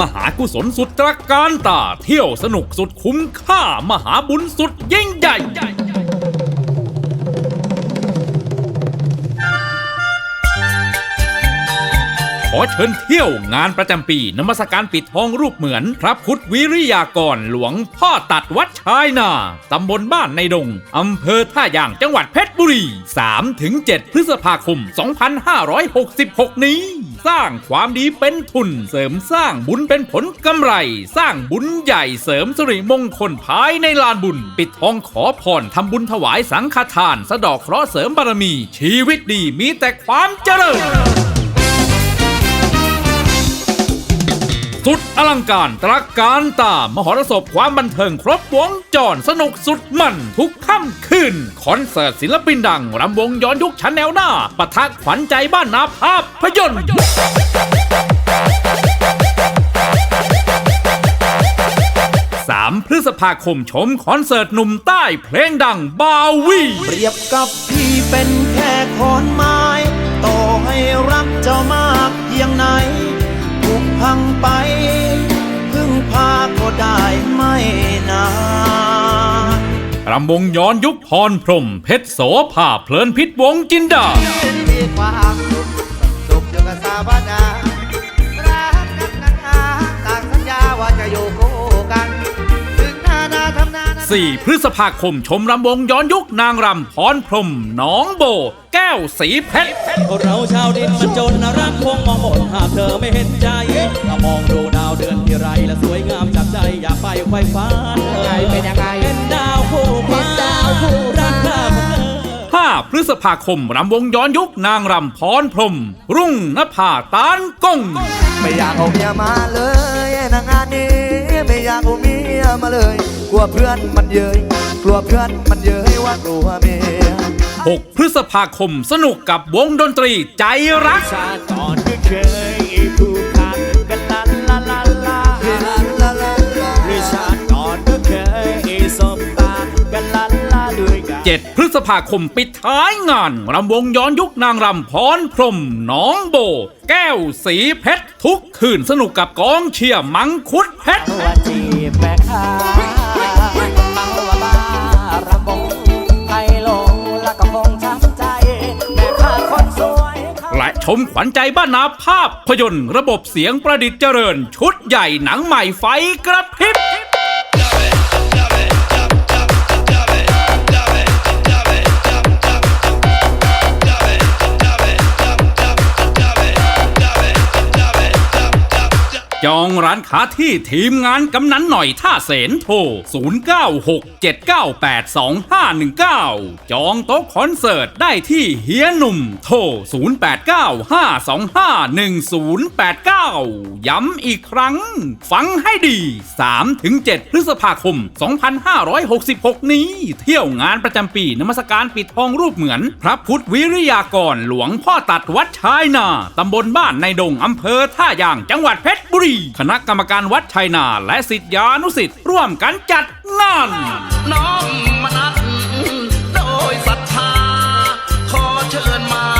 มหากุศลสุดตระการตา เที่ยวสนุกสุดคุ้มค่ามหาบุญสุดยิ่งใหญ่ ขอเชิญเที่ยวงานประจำปีนมัสการปิดทองรูปเหมือน พระพุทธวิริยากรหลวงพ่อตัดวัดชายนาตำบลบ้านในดง อำเภอท่ายางจังหวัดเพชรบุรี 3-7 พฤษภาคม 2566 นี้ สร้างความดีเป็นทุน เสริมสร้างบุญเป็นผลกำไร สร้างบุญใหญ่เสริมสิริมงคลภายในลานบุญ ปิดทองขอพรทำบุญถวายสังฆทาน สะดอกเคราะห์เสริมบารมี ชีวิตดีมีแต่ความเจริญ สุดอลังการตระการตามหรสพความบันเทิงครบวงจรสนุกสุดมันทุกค่ำคืนคอนเสิร์ตศิลปินดังรำวงย้อนยุคชั้นแนวหน้าปะทะขวัญใจบ้านนาภาพพยนตร์3พฤษภาคมชมคอนเสิร์ตหนุ่มใต้เพลงดังบาวีเปรียบกับพี่เป็นแค่ขอน รำวงย้อนยุคพรพรมเพชรโสภาเพลินพิษวงจินดา มีความสุขสุขอยู่กับสาบานารักนักหนานาต่างสัญญาว่าจะอยู่คู่กัน ถึงนานาทำนานา 4 พฤษภาคมชมรำวงย้อนยุคนางรำพรพรมหน้องโบ แก้วสีเพชร เราชาวดินมันจนรักคงมองหมดหากเธอไม่เห็นใจมองดู 5 พฤษภาคม รำวงย้อนยุคนางรำพรพรหมรุ่งนภาตานกง ไม่อยากเอาเมียมาเลยนางงานนี้ไม่อยากเอาเมียมาเลย กลัวเพื่อนมันเย้ยกลัวเพื่อนมันเย้ยว่ากลัวเมีย6 พฤษภาคมสนุกกับวงดนตรีใจรัก ชาติก่อนก็เคย 17 พฤษภาคมปิดท้ายงานรำวงย้อนยุคนางรำพรพรมน้องโบ แก้วสีเพชรทุกคืนสนุกกับกองเชียร์มังคุดเพชรและชมและชมขวัญใจบ้านนาภาพพยนตร์ระบบเสียงประดิษฐ์เจริญ ชุดใหญ่หนังใหม่ไฟกระพริบ จองร้านค้าที่ทีมงานกำนันหน่อยท่าเสนโทร 0967982519 จองโต๊ะคอนเสิร์ตได้ที่เฮียหนุ่มโทร 0895251089 ย้ำอีกครั้ง ฟังให้ดี 3-7 พฤษภาคม 2566 นี้ เที่ยวงานประจำปีนมัสการปิดทองรูปเหมือน พระพุทธวิริยากรหลวงพ่อตัดวัดชายนาตำบลบ้านในดงอำเภอท่ายางจังหวัดเพชรบุรีคณะกรรมการวัดชัยนาและสิทธิานุสิทธิ์ร่วมกันจัดงานน้องมนัดโดยศรัทธาขอเชิญมา